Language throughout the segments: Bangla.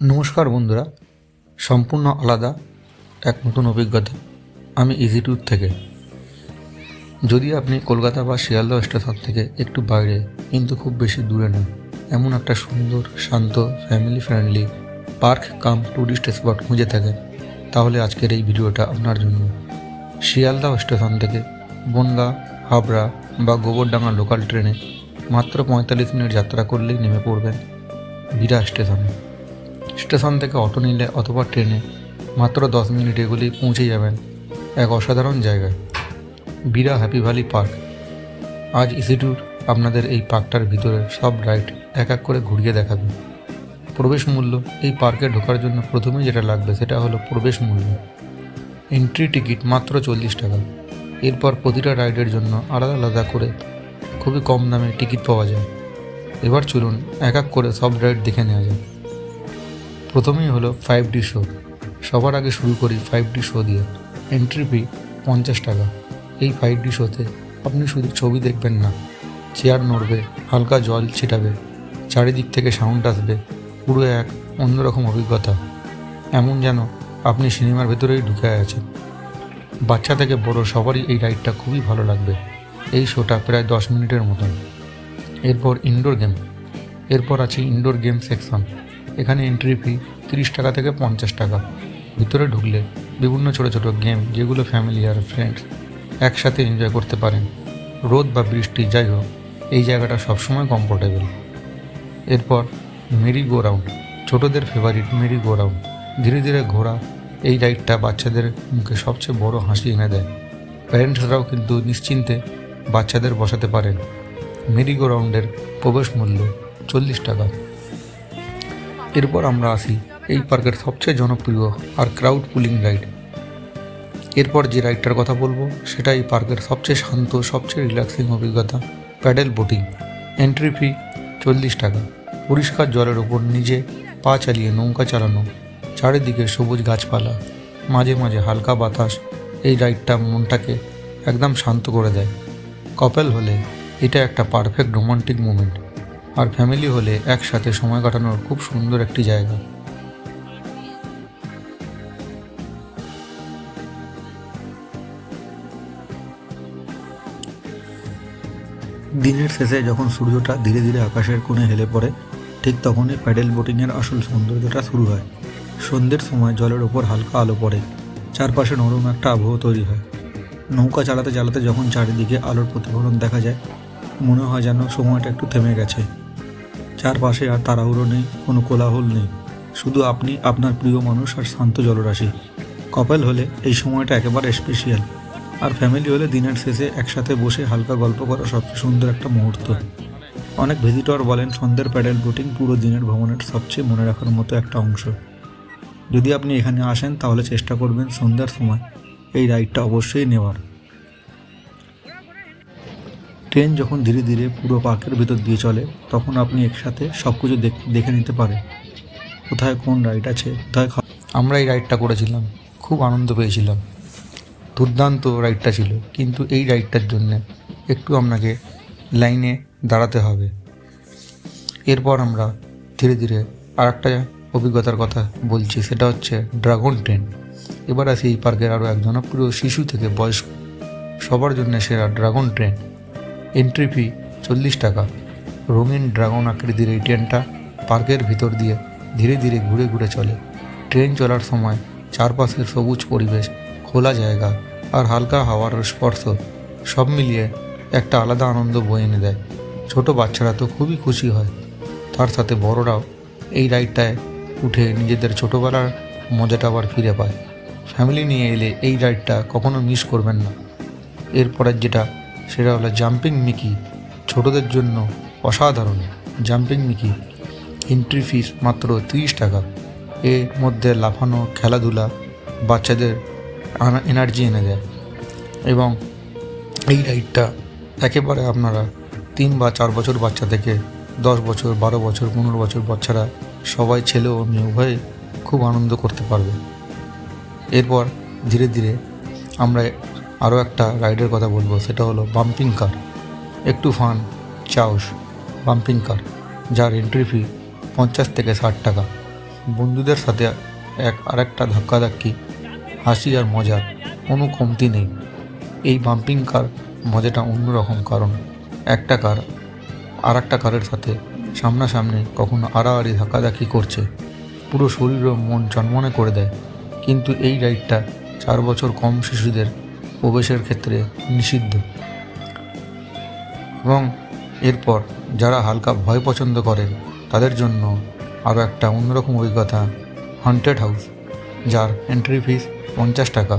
নমস্কার বন্ধুরা, সম্পূর্ণ আলাদা এক নতুন অভিজ্ঞতা আমি ইজি ট্যুর থেকে। যদি আপনি কলকাতা বা শিয়ালদহ স্টেশন থেকে একটু বাইরে, কিন্তু খুব বেশি দূরে নয়, এমন একটা সুন্দর, শান্ত family friendly park cum tourist spot খুঁজে থাকেন, তাহলে আজকের এই ভিডিওটা আপনার জন্য। শিয়ালদহ স্টেশন থেকে বনগা, হাবড়া বা গোবরডাঙ্গা লোকাল ট্রেনে মাত্র পঁয়তাল্লিশ মিনিট যাত্রা করলেই নেমে পড়বেন বিরা স্টেশনে। স্টেশন থেকে অটো নিলে অথবা ট্রেনে মাত্র দশ মিনিট এগুলি পৌঁছে যাবেন এক অসাধারণ জায়গায়। Bira happy valley park. আজ ইসিটুর আপনাদের এই পার্কটার ভিতরে সব রাইড এক এক করে ঘুরিয়ে দেখাবে। প্রবেশ মূল্য এই পার্কে ঢোকার জন্য প্রথমেই যেটা লাগবে সেটা হলো প্রবেশ মূল্য। এন্ট্রি টিকিট মাত্র চল্লিশ টাকা। এরপর প্রতিটা রাইডের জন্য আলাদা আলাদা করে খুবই কম দামে টিকিট পাওয়া যায়। এবার চলুন এক এক করে সব রাইড দেখে নেওয়া যায় প্রথমেই হলো ফাইভ ডি শো সবার আগে শুরু করি ফাইভ ডি শো দিয়ে। এন্ট্রি ফি পঞ্চাশ টাকা। এই ফাইভ ডি শোতে আপনি শুধু ছবি দেখবেন না। চেয়ার নড়বে, হালকা জল ছিটাবে, চারিদিক থেকে সাউন্ড আসবে, পুরো এক অন্যরকম অভিজ্ঞতা। এমন যেন আপনি সিনেমার ভেতরেই ঢুকে আছেন। বাচ্চা থেকে বড় সবারই এই রাইডটা খুবই ভালো লাগবে। এই শোটা প্রায় দশ মিনিটের মতন। এরপর ইনডোর গেম এরপর আছে ইনডোর গেম সেকশন এখানে এন্ট্রি ফি তিরিশ টাকা থেকে পঞ্চাশ টাকা। ভিতরে ঢুকলে বিভিন্ন ছোটো ছোটো গেম যেগুলো ফ্যামিলি আর ফ্রেন্ডস একসাথে এনজয় করতে পারেন। রোদ বা বৃষ্টি যাই হোক, এই জায়গাটা সবসময় কমফোর্টেবল এরপর মেরি গো রাউন্ড ছোটোদের ফেভারিট মেরি গো রাউন্ড ধীরে ধীরে ঘোরা, এই রাইডটা বাচ্চাদের মুখে সবচেয়ে বড় হাসি এনে দেয়। প্যারেন্টসরাও কিন্তু নিশ্চিন্তে বাচ্চাদের বসাতে পারেন। মেরি গো রাউন্ডের প্রবেশ মূল্য চল্লিশ টাকা। এরপর আমরা আসি এই পার্কের সবচেয়ে জনপ্রিয় আর ক্রাউড পুলিং রাইড এরপর যে রাইডটার কথা বলব, সেটা এই পার্কের সবচেয়ে শান্ত, সবচেয়ে রিল্যাক্সিং অভিজ্ঞতা প্যাডেল বোটিং এন্ট্রি ফি চল্লিশ টাকা। পরিষ্কার জলের ওপর নিজে পা চালিয়ে নৌকা চালানো, চারিদিকে সবুজ গাছপালা, মাঝে মাঝে হালকা বাতাস, এই রাইডটা মনটাকে একদম শান্ত করে দেয়। কপেল হলে এটা একটা পারফেক্ট রোমান্টিক মুমেন্ট আর ফ্যামিলি হলে একসাথে সময় কাটানোর খুব সুন্দর একটি জায়গা। দিনের শেষে যখন সূর্যটা ধীরে ধীরে আকাশের কোণে হেলে পড়ে, ঠিক তখনই প্যাডেল বোটিংয়ের আসল সৌন্দর্যটা শুরু হয়। সন্ধ্যের সময় জলের ওপর হালকা আলো পড়ে, চারপাশে নরম একটা আবহ তৈরি হয়। নৌকা চালাতে চালাতে যখন চারিদিকে আলোর প্রতিফলন দেখা যায়, মনে হয় যেন সময়টা একটু থেমে গেছে। চারপাশে আর তাড়াহুড়ো নেই, কোনো কোলাহল নেই। শুধু আপনি, আপনার প্রিয় মানুষ আর শান্ত জলরাশি। কপাল হলে এই সময়টা একেবারে স্পেশিয়াল আর ফ্যামিলি হলে দিনের শেষে একসাথে বসে হালকা গল্প করা সবচেয়ে সুন্দর একটা মুহূর্ত। অনেক ভিজিটর বলেন, সন্ধ্যের প্যাডেল বোটিং পুরো দিনের ভ্রমণের সবচেয়ে মনে রাখার মতো একটা অংশ। যদি আপনি এখানে আসেন, তাহলে চেষ্টা করবেন সন্ধ্যার সময় এই রাইডটা অবশ্যই নেওয়ার। ট্রেন যখন ধীরে ধীরে পুরো পার্কের ভিতর দিয়ে চলে, তখন আপনি একসাথে সব কিছু দেখে নিতে পারেন। কোথায় কোন রাইড আছে, কোথায় আমরা এই রাইডটা করেছিলাম, খুব আনন্দ পেয়েছিলাম। দুর্দান্ত রাইডটা ছিল, কিন্তু এই রাইডটার জন্য একটু আপনাকে লাইনে দাঁড়াতে হবে। এরপর আমরা ধীরে ধীরে আর একটা অভিজ্ঞতার কথা বলছি, সেটা হচ্ছে ড্রাগন ট্রেন এবার আসি এই পার্কের আরও এক জনপ্রিয় শিশু থেকে বয়স্ক। সবার জন্য সেরা ড্রাগন ট্রেন এন্ট্রি ফি চল্লিশ টাকা। রঙিন ড্রাগন আকৃতির এই ট্রেনটা পার্কের ভিতর দিয়ে ধীরে ধীরে ঘুরে ঘুরে চলে। ট্রেন চলার সময় চারপাশের সবুজ পরিবেশ, খোলা জায়গা আর হালকা হাওয়ার স্পর্শ সব মিলিয়ে একটা আলাদা আনন্দ বয়ে এনে দেয়। ছোট বাচ্চারা তো খুবই খুশি হয়। তার সাথে বড়রাও এই রাইডটায় উঠে নিজেদের ছোটোবেলার মজাটা আবার ফিরে পায়। ফ্যামিলি নিয়ে এলে এই রাইডটা কখনো মিস করবেন না। এরপরের যেটা সেটা হলো জাম্পিং মিকি ছোটদের জন্য অসাধারণ জাম্পিং মিকি এন্ট্রি ফিস মাত্র তিরিশ টাকা। এর মধ্যে লাফানো, খেলাধুলা বাচ্চাদের এনার্জি এনে দেয়। এবং এই রাইডটা একেবারে আপনারা তিন বা চার বছর বাচ্চা থেকে দশ বছর, বারো বছর, পনেরো বছর বাচ্চারা সবাই ছেলে ও মেয়ে উভয়ে খুব আনন্দ করতে পারবে। এরপর ধীরে ধীরে আমরা আরও একটা রাইডের কথা বলব, সেটা হলো বাম্পিং কার। একটু ফান, চাউস, বাম্পিং কার, যার এন্ট্রি ফি পঞ্চাশ থেকে ষাট টাকা। বন্ধুদের সাথে এক, আরেকটা ধাক্কাধাক্কি, হাসি আর মজার, কোনো কমতি নেই। এই বাম্পিং কার মজাটা অন্যরকম কারণ, একটা কার আর একটা কারের সাথে সামনাসামনি কখনো আড়াআড়ি ধাক্কাধাক্কি করছে। পুরো শরীর ও মন চনমনে করে দেয়। কিন্তু এই রাইডটা চার বছর কম শিশুদের প্রবেশের ক্ষেত্রে নিষিদ্ধ। এবং এরপর যারা হালকা ভয় পছন্দ করেন, তাদের জন্য আরও একটা অন্যরকম অভিজ্ঞতা হন্টেড হাউস যার এন্ট্রি ফিস পঞ্চাশ টাকা।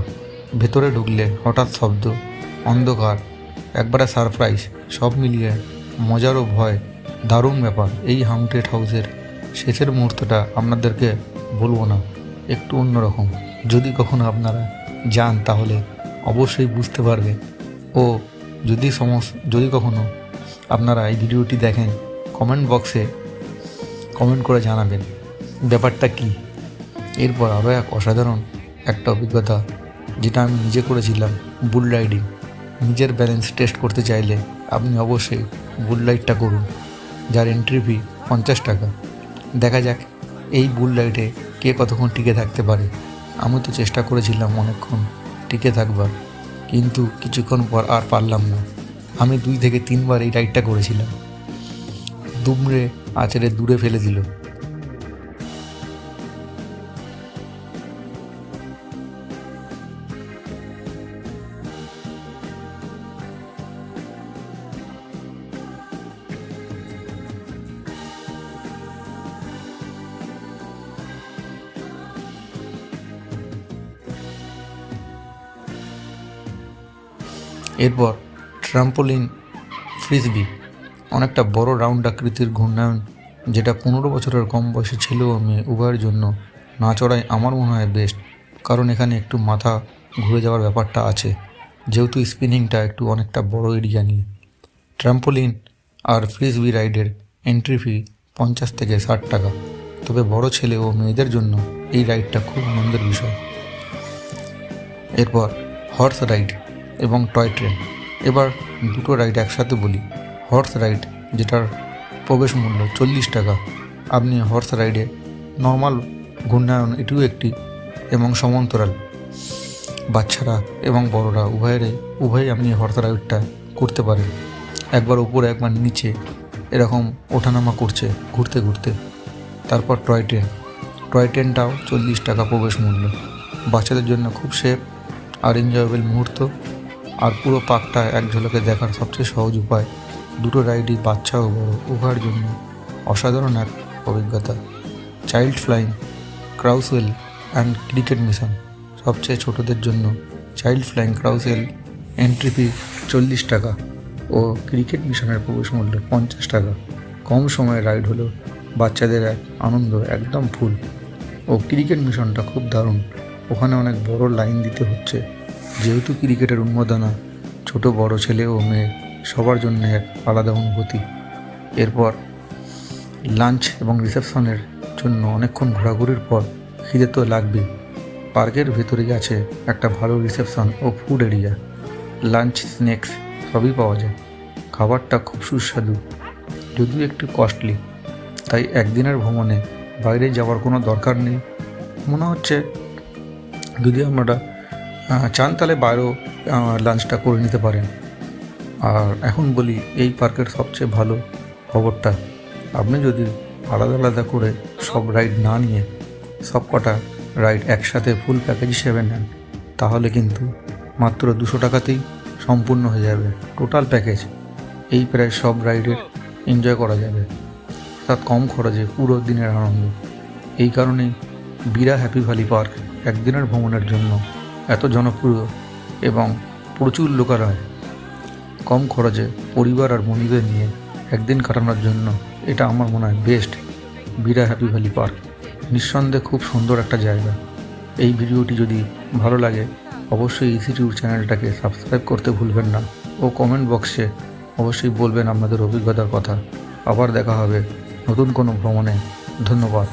ভেতরে ঢুকলে হঠাৎ শব্দ, অন্ধকার, একবারে সারপ্রাইজ সব মিলিয়ে মজার ও ভয়। দারুণ ব্যাপার। এই হাউন্টেড হাউসের শেষের মুহূর্তটা আপনাদেরকে বলব না, একটু অন্যরকম। যদি কখনো আপনারা যান তাহলে অবশ্যই বুঝতে পারবে। ও, যদি সমস যদি কখনো আপনারা এই ভিডিওটি দেখেন কমেন্ট বক্সে কমেন্ট করে জানাবেন, ব্যাপারটা কী? এরপর আরও এক অসাধারণ একটা অভিজ্ঞতা, যেটা আমি নিজে করেছিলাম, বুল রাইডিং। নিজের ব্যালেন্স টেস্ট করতে চাইলে আপনি অবশ্যই বুল রাইডটা করুন, যার এন্ট্রি ফি পঞ্চাশ টাকা। দেখা যাক এই বুল রাইডে কে কতক্ষণ টিকে থাকতে পারে। আমি তো চেষ্টা করেছিলাম অনেকক্ষণ। টিকে থাকবার। কিন্তু কিছুক্ষণ পর আর পারলাম না। আমি দুই থেকে তিনবার এই রাইডটা করেছিলাম। দুমড়ে আচারে দূরে ফেলে দিল। এরপর ট্রাম্পোলিন ফ্রিসবি, অনেকটা বড় রাউন্ড আকৃতির ঘূর্ণায়ন যেটা পনেরো বছরের কম বয়সী ছেলে ও মেয়ে উভয়ের জন্য। না চড়াই আমার মনে হয় বেস্ট কারণ এখানে একটু মাথা ঘুরে যাওয়ার ব্যাপারটা আছে, যেহেতু স্পিনিংটা একটু অনেকটা বড় এরিয়া নিয়ে। ট্রাম্পোলিন আর ফ্রিসবি রাইডের এন্ট্রি ফি পঞ্চাশ থেকে ষাট টাকা, তবে বড় ছেলে ও মেয়েদের জন্য এই রাইডটা খুব আনন্দের বিষয়। এরপর হর্স রাইড এবং টয় ট্রেন। এবার দুটো রাইড একসাথে বলি। হর্স রাইড যেটার প্রবেশ মূল্য চল্লিশ টাকা। আপনি হর্স রাইডে নর্মাল ঘূর্ণায়ন, এটিও একটি, এবং সমান্তরাল। বাচ্চারা এবং বড়রা উভয়েরই, উভয়ই আপনি হর্স রাইডটা করতে পারেন। একবার উপরে, একবার নিচে, এরকম ওঠানামা করছে ঘুরতে ঘুরতে। তারপর টয় ট্রেন। টয় ট্রেনটাও চল্লিশ টাকা প্রবেশ মূল্য। বাচ্চাদের জন্য খুব সেফ আর এনজয়েবল মুহূর্ত। আর পুরো পার্কটা এক ঝলকে দেখার সবচেয়ে সহজ উপায়, দুটো রাইডই বাচ্চা ও বড় উভয়ের জন্য অসাধারণ এক অভিজ্ঞতা। Child flying carousel and cricket mission সবচেয়ে ছোটদের জন্য child flying carousel entry fee চল্লিশ টাকা ও ক্রিকেট মিশনের প্রবেশ মূল্য পঞ্চাশ টাকা। কম সময়ে রাইড হলো বাচ্চাদের এক আনন্দ, একদম ফুল। ও ক্রিকেট মিশনটা খুব দারুণ। ওখানে অনেক বড় লাইন দিতে হচ্ছে। যেহেতু ক্রিকেটের উন্মাদনা ছোট বড় ছেলে ও মেয়ে সবার জন্য এক আলাদা অনুভূতি। এরপর লাঞ্চ এবং রিসেপশনের জন্য অনেকক্ষণ ঘোরাঘুরির পর খিদে তো লাগবে পার্কের ভেতরেই আছে একটা ভালো রিসেপশন ও ফুড এরিয়া। লাঞ্চ স্ন্যাক্স সবই পাওয়া যায়। খাবারটা খুব সুস্বাদু যদিও একটু কস্টলি। তাই একদিনের ভ্রমণে বাইরে যাওয়ার কোনো দরকার নেই। মনে হচ্ছে যদি আহ, চান তাহলে বাইরেও লাঞ্চটা করে নিতে পারেন। আর এখন বলি, এই পার্কের সবচেয়ে ভালো খবরটা, আপনি যদি আলাদা আলাদা করে সব রাইড না নিয়ে সব কটা রাইড একসাথে ফুল প্যাকেজ হিসেবে নেন, তাহলে কিন্তু মাত্র দুশো টাকাতেই সম্পূর্ণ হয়ে যাবে টোটাল প্যাকেজ এই প্রায় সব রাইডের এনজয় করা যাবে। অর্থাৎ কম খরচে পুরো দিনের আনন্দ। এই কারণেই বিরা হ্যাপি ভ্যালি পার্ক একদিনের ভ্রমণের জন্য এত জনপ্রিয় এবং প্রচুর লোকালয় কম খরচে পরিবার আর বন্ধুদের নিয়ে একদিন কাটানোর জন্য এটা আমার মনে হয় best Bira happy valley park নিঃসন্দেহে খুব সুন্দর একটা জায়গা। এই ভিডিওটি যদি ভালো লাগে, অবশ্যই ইসিটিউব চ্যানেলটাকে সাবস্ক্রাইব করতে ভুলবেন না ও কমেন্ট বক্সে অবশ্যই বলবেন আপনাদের অভিজ্ঞতার কথা। আবার দেখা হবে নতুন কোনো ভ্রমণে। ধন্যবাদ।